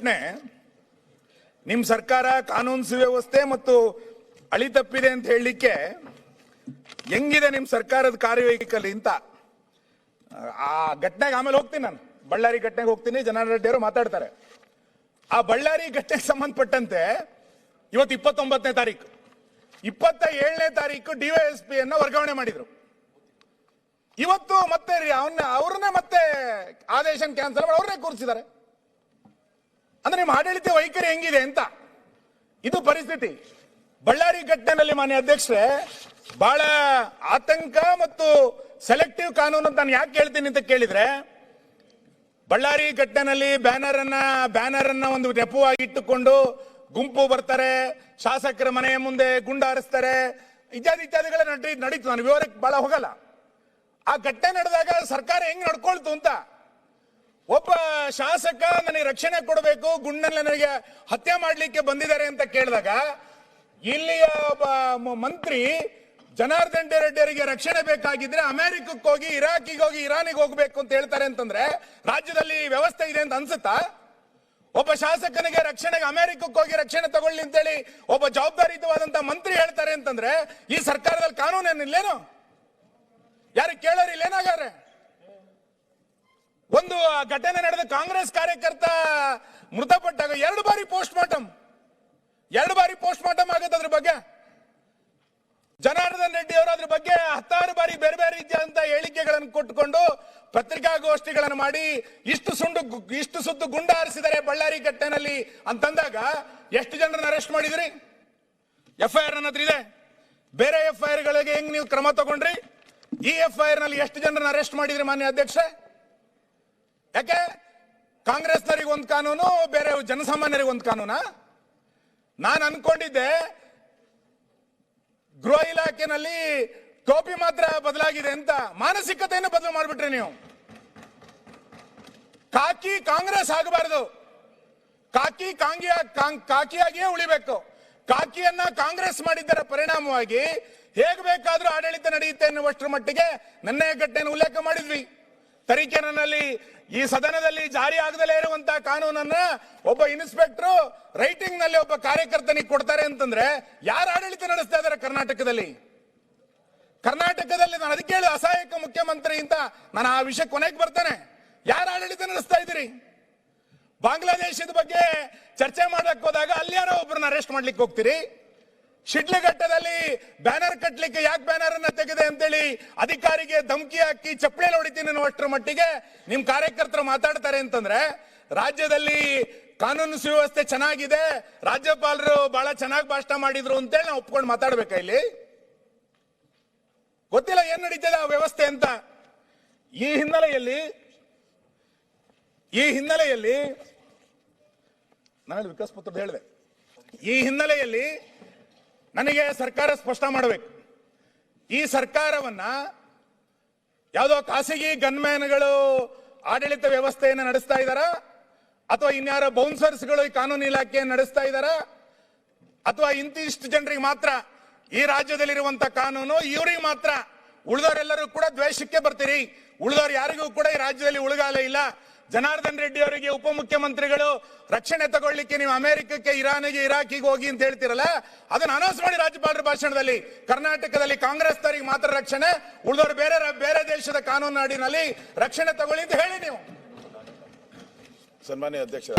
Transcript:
ಘಟನೆ ನಿಮ್ ಸರ್ಕಾರ ಕಾನೂನು ಸುವ್ಯವಸ್ಥೆ ಮತ್ತು ಅಳಿ ತಪ್ಪಿದೆ ಅಂತ ಹೇಳಲಿಕ್ಕೆ ಹೆಂಗಿದೆ ನಿಮ್ ಸರ್ಕಾರದ ಕಾರ್ಯವೈಖರಿ ಅಂತ. ಆ ಘಟನೆಗೆ ಆಮೇಲೆ ಹೋಗ್ತೀನಿ ನಾನು. ಬಳ್ಳಾರಿ ಘಟನೆಗೆ ಹೋಗ್ತೀನಿ ಜನಾರ್ದನ್ ರೆಡ್ಡಿ ಅವರು ಮಾತಾಡ್ತಾರೆ. ಆ ಬಳ್ಳಾರಿ ಘಟನೆಗೆ ಸಂಬಂಧಪಟ್ಟಂತೆ ಇವತ್ತು ಇಪ್ಪತ್ತೊಂಬತ್ತನೇ ತಾರೀಕು. ಇಪ್ಪತ್ತ ಏಳನೇ ತಾರೀಕು ಡಿವೈಎಸ್ಪಿ ಅನ್ನ ವರ್ಗಾವಣೆ ಮಾಡಿದ್ರು. ಇವತ್ತು ಮತ್ತೆ ಅವನ್ನ ಅವ್ರನ್ನೇ ಮತ್ತೆ ಆದೇಶ ಕ್ಯಾನ್ಸಲ್ ಮಾಡಿ ಅವ್ರನ್ನೇ ಕೂರಿಸಿದ್ದಾರೆ. ಅಂದ್ರೆ ನಿಮ್ಮ ಆಡಳಿತ ವೈಖರಿ ಹೆಂಗಿದೆ ಅಂತ. ಇದು ಪರಿಸ್ಥಿತಿ. ಬಳ್ಳಾರಿ ಘಟನೆಯಲ್ಲಿ ಮಾನ್ಯ ಅಧ್ಯಕ್ಷರೇ, ಬಹಳ ಆತಂಕ ಮತ್ತು ಸೆಲೆಕ್ಟಿವ್ ಕಾನೂನು ಅಂತ ನಾನು ಯಾಕೆ ಹೇಳ್ತೀನಿ ಅಂತ ಕೇಳಿದ್ರೆ, ಬಳ್ಳಾರಿ ಘಟನೆಯಲ್ಲಿ ಬ್ಯಾನರ್ ಅನ್ನ ಬ್ಯಾನರ್ ಅನ್ನ ಒಂದು ನೆಪವಾಗಿ ಇಟ್ಟುಕೊಂಡು ಗುಂಪು ಬರ್ತಾರೆ, ಶಾಸಕರ ಮನೆಯ ಮುಂದೆ ಗುಂಡಾರಿಸ್ತಾರೆ ಇತ್ಯಾದಿ ಇತ್ಯಾದಿಗಳ ನಡಿ ನಡೀತು. ನಾನು ವಿವರಕ್ಕೆ ಬಹಳ ಹೋಗಲ್ಲ. ಆ ಘಟನೆ ನಡೆದಾಗ ಸರ್ಕಾರ ಹೆಂಗ್ ನಡ್ಕೊಳ್ತು ಅಂತ. ಒಬ್ಬ ಶಾಸಕ ನನಗೆ ರಕ್ಷಣೆ ಕೊಡಬೇಕು ಗುಂಡಲ್ಲಿ ನನಗೆ ಹತ್ಯೆ ಮಾಡ್ಲಿಕ್ಕೆ ಬಂದಿದ್ದಾರೆ ಅಂತ ಕೇಳಿದಾಗ, ಇಲ್ಲಿಯ ಮಂತ್ರಿ ಜನಾರ್ದನ್ ರೆಡ್ಡಿ ಅವರಿಗೆ ರಕ್ಷಣೆ ಬೇಕಾಗಿದ್ರೆ ಅಮೆರಿಕಕ್ಕೆ ಹೋಗಿ, ಇರಾಕಿಗೆ ಹೋಗಿ, ಇರಾನಿಗೆ ಹೋಗ್ಬೇಕು ಅಂತ ಹೇಳ್ತಾರೆ ಅಂತಂದ್ರೆ, ರಾಜ್ಯದಲ್ಲಿ ವ್ಯವಸ್ಥೆ ಇದೆ ಅಂತ ಅನ್ಸುತ್ತಾ? ಒಬ್ಬ ಶಾಸಕನಿಗೆ ರಕ್ಷಣೆಗೆ ಅಮೆರಿಕಕ್ಕೆ ಹೋಗಿ ರಕ್ಷಣೆ ತಗೊಳ್ಳಿ ಅಂತೇಳಿ ಒಬ್ಬ ಜವಾಬ್ದಾರಿಯುತವಾದಂತ ಮಂತ್ರಿ ಹೇಳ್ತಾರೆ ಅಂತಂದ್ರೆ, ಈ ಸರ್ಕಾರದಲ್ಲಿ ಕಾನೂನು ಏನಿಲ್ಲೇನು ಯಾರು ಕೇಳೋರಿ ಏನಾಗಾರೆ ಒಂದು ಘಟನೆ ನಡೆದ ಕಾಂಗ್ರೆಸ್ ಕಾರ್ಯಕರ್ತ ಮೃತಪಟ್ಟಾಗ ಎರಡು ಬಾರಿ ಪೋಸ್ಟ್ ಮಾರ್ಟಮ್ ಎರಡು ಬಾರಿ ಪೋಸ್ಟ್ ಮಾರ್ಟಮ್ ಆಗುತ್ತೆ ಅದ್ರ ಬಗ್ಗೆ. ಜನಾರ್ದನ್ ರೆಡ್ಡಿ ಅವರು ಅದ್ರ ಬಗ್ಗೆ ಹತ್ತಾರು ಬಾರಿ ಬೇರೆ ಬೇರೆ ರೀತಿಯಾದಂತ ಹೇಳಿಕೆಗಳನ್ನು ಕೊಟ್ಟುಕೊಂಡು ಪತ್ರಿಕಾಗೋಷ್ಠಿಗಳನ್ನು ಮಾಡಿ ಇಷ್ಟು ಸುಂಡು ಇಷ್ಟು ಸುತ್ತು ಗುಂಡ ಹಾರಿಸಿದ್ದಾರೆ ಬಳ್ಳಾರಿ ಘಟ್ಟನಲ್ಲಿ ಅಂತಂದಾಗ ಎಷ್ಟು ಜನರನ್ನ ಅರೆಸ್ಟ್ ಮಾಡಿದ್ರಿ? ಎಫ್ ಐ ಆರ್ ನನ್ನ ಹತ್ರ ಇದೆ. ಬೇರೆ ಎಫ್ ಐ ಆರ್ ಗಳಿಗೆ ಹೆಂಗ್ ನೀವು ಕ್ರಮ ತಗೊಂಡ್ರಿ? ಈ ಎಫ್ ಐ ಆರ್ನಲ್ಲಿ ಎಷ್ಟು ಜನರನ್ನ ಅರೆಸ್ಟ್ ಮಾಡಿದ್ರಿ ಮಾನ್ಯ ಅಧ್ಯಕ್ಷ? ಯಾಕೆ? ಕಾಂಗ್ರೆಸ್ನವರಿಗೆ ಒಂದು ಕಾನೂನು, ಬೇರೆ ಜನಸಾಮಾನ್ಯರಿಗೆ ಒಂದು ಕಾನೂನಾ? ನಾನು ಅನ್ಕೊಂಡಿದ್ದೆ, ಗೃಹ ಇಲಾಖೆನಲ್ಲಿ ಟೋಪಿ ಮಾತ್ರ ಬದಲಾಗಿದೆ ಅಂತ. ಮಾನಸಿಕತೆಯನ್ನು ಬದಲು ಮಾಡಿಬಿಟ್ರಿ ನೀವು. ಕಾಕಿ ಕಾಂಗ್ರೆಸ್ ಆಗಬಾರದು. ಕಾಕಿ ಕಾಂಗಿಯ, ಕಾಂ- ಕಾಕಿಯಾಗಿಯೇ ಉಳಿಬೇಕು. ಕಾಕಿಯನ್ನ ಕಾಂಗ್ರೆಸ್ ಮಾಡಿದ್ದರ ಪರಿಣಾಮವಾಗಿ ಹೇಗ್ ಬೇಕಾದ್ರೂ ಆಡಳಿತ ನಡೆಯುತ್ತೆ ಎನ್ನುವಷ್ಟರ ಮಟ್ಟಿಗೆ ನನ್ನ ಘಟನೆಯನ್ನು ಉಲ್ಲೇಖ ಮಾಡಿದ್ವಿ. ತರೀಕೆನಲ್ಲಿ ಈ ಸದನದಲ್ಲಿ ಜಾರಿ ಆಗದಲೇ ಇರುವಂತಹ ಕಾನೂನನ್ನ ಒಬ್ಬ ಇನ್ಸ್ಪೆಕ್ಟರ್ ರೈಟಿಂಗ್ನಲ್ಲಿ ಒಬ್ಬ ಕಾರ್ಯಕರ್ತನಿಗೆ ಕೊಡ್ತಾರೆ ಅಂತಂದ್ರೆ ಯಾರು ಆಡಳಿತ ನಡೆಸ್ತಾ ಇದ್ದಾರೆ ಕರ್ನಾಟಕದಲ್ಲಿ? ಕರ್ನಾಟಕದಲ್ಲಿ ನಾನು ಅದಕ್ಕೆ ಹೇಳಿ ಅಸಹಾಯಕ ಮುಖ್ಯಮಂತ್ರಿ ಅಂತ ನಾನು ಆ ವಿಷಯ ಕೊನೆಗೆ ಬರ್ತೇನೆ. ಯಾರು ಆಡಳಿತ ನಡೆಸ್ತಾ ಇದ್ದೀರಿ? ಬಾಂಗ್ಲಾದೇಶದ ಬಗ್ಗೆ ಚರ್ಚೆ ಮಾಡಕ್ ಹೋದಾಗ ಅಲ್ಲಿ ಯಾರೋ ಒಬ್ಬರನ್ನ ಅರೆಸ್ಟ್ ಮಾಡ್ಲಿಕ್ಕೆ ಹೋಗ್ತೀರಿ? ಶಿಡ್ಲಘಟ್ಟದಲ್ಲಿ ಬ್ಯಾನರ್ ಕಟ್ಟಲಿಕ್ಕೆ ಯಾಕೆ ಬ್ಯಾನರ್ ಅನ್ನ ತೆಗೆದೆ ಅಂತೇಳಿ ಅಧಿಕಾರಿಗೆ ಧಮಕಿ ಹಾಕಿ ಚಪ್ಪಳೆಯಲ್ಲಿ ಹೊಡಿತೀನಿ ಅನ್ನುವಷ್ಟರ ಮಟ್ಟಿಗೆ ನಿಮ್ ಕಾರ್ಯಕರ್ತರು ಮಾತಾಡ್ತಾರೆ ಅಂತಂದ್ರೆ ರಾಜ್ಯದಲ್ಲಿ ಕಾನೂನು ಸುವ್ಯವಸ್ಥೆ ಚೆನ್ನಾಗಿದೆ, ರಾಜ್ಯಪಾಲರು ಬಹಳ ಚೆನ್ನಾಗಿ ಭಾಷಣ ಮಾಡಿದ್ರು ಅಂತೇಳಿ ನಾವು ಒಪ್ಕೊಂಡು ಮಾತಾಡ್ಬೇಕಾ ಇಲ್ಲಿ? ಗೊತ್ತಿಲ್ಲ ಏನ್ ನಡೀತದೆ ಆ ವ್ಯವಸ್ಥೆ ಅಂತ. ಈ ಹಿನ್ನೆಲೆಯಲ್ಲಿ ಈ ಹಿನ್ನೆಲೆಯಲ್ಲಿ ನಾನು ವಿಕಾಸ್ ಪುತ್ರ ಹೇಳಿದೆ. ಈ ಹಿನ್ನೆಲೆಯಲ್ಲಿ ನನಗೆ ಸರ್ಕಾರ ಸ್ಪಷ್ಟ ಮಾಡಬೇಕು. ಈ ಸರ್ಕಾರವನ್ನ ಯಾವುದೋ ಖಾಸಗಿ ಗನ್ಮ್ಯಾನ್ಗಳು ಆಡಳಿತ ವ್ಯವಸ್ಥೆಯನ್ನು ನಡೆಸ್ತಾ ಇದ್ದಾರಾ? ಅಥವಾ ಇನ್ಯಾರೋ ಬೌನ್ಸರ್ಸ್ಗಳು ಈ ಕಾನೂನು ಇಲಾಖೆಯನ್ನು ನಡೆಸ್ತಾ ಇದ್ದಾರಾ? ಅಥವಾ ಇಂತಿಷ್ಟು ಜನರಿಗೆ ಮಾತ್ರ ಈ ರಾಜ್ಯದಲ್ಲಿರುವಂತ ಕಾನೂನು, ಇವರಿಗೆ ಮಾತ್ರ ಉಳಿದವರೆಲ್ಲರೂ ಕೂಡ ದ್ವೇಷಕ್ಕೆ ಬರ್ತೀರಿ. ಉಳಿದವರು ಯಾರಿಗೂ ಕೂಡ ಈ ರಾಜ್ಯದಲ್ಲಿ ಉಳಿಗಾಲ ಇಲ್ಲ. ಜನಾರ್ದನ್ ರೆಡ್ಡಿ ಅವರಿಗೆ ಉಪಮುಖ್ಯಮಂತ್ರಿಗಳು ರಕ್ಷಣೆ ತಗೊಳ್ಳಿಕ್ಕೆ ನೀವು ಅಮೆರಿಕಕ್ಕೆ, ಇರಾನಿಗೆ, ಇರಾಕಿಗೆ ಹೋಗಿ ಅಂತ ಹೇಳ್ತಿರಲ್ಲ, ಅದನ್ನ ಅನೌನ್ಸ್ ಮಾಡಿ ರಾಜ್ಯಪಾಲರ ಭಾಷಣದಲ್ಲಿ. ಕರ್ನಾಟಕದಲ್ಲಿ ಕಾಂಗ್ರೆಸ್ನವರಿಗೆ ಮಾತ್ರ ರಕ್ಷಣೆ, ಉಳಿದವರು ಬೇರೆ ಬೇರೆ ದೇಶದ ಕಾನೂನು ನಾಡಿನಲ್ಲಿ ರಕ್ಷಣೆ ತಗೊಳ್ಳಿ ಅಂತ ಹೇಳಿ ನೀವು. ಸನ್ಮಾನ್ಯ ಅಧ್ಯಕ್ಷರ.